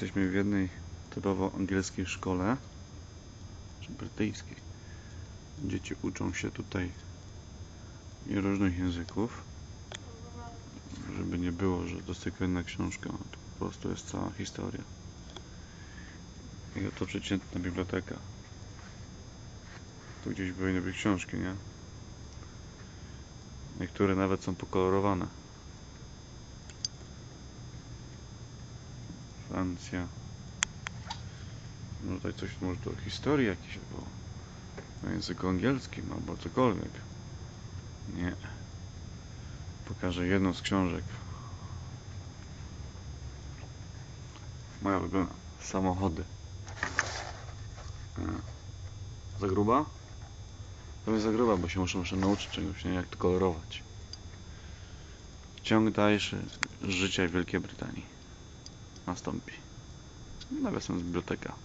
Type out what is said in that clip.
Jesteśmy w jednej typowo angielskiej szkole, czy brytyjskiej. Dzieci uczą się tutaj różnych języków, żeby nie było, że to jest tylko jedna książka, to po prostu jest cała historia. I oto przeciętna biblioteka. Tu gdzieś powinny być książki, nie? Niektóre nawet są pokolorowane. Francja. Może tutaj coś, może to historii jakieś, bo w języku angielskim albo cokolwiek. Nie. Pokażę jedną z książek. Moja ulubiona. Samochody. Nie. Za gruba? To jest za gruba, bo się muszę, muszę nauczyć czegoś, nie? Jak to kolorować. Ciąg dalszy życia Wielkiej Brytanii nastąpi. Nawiasem biblioteka.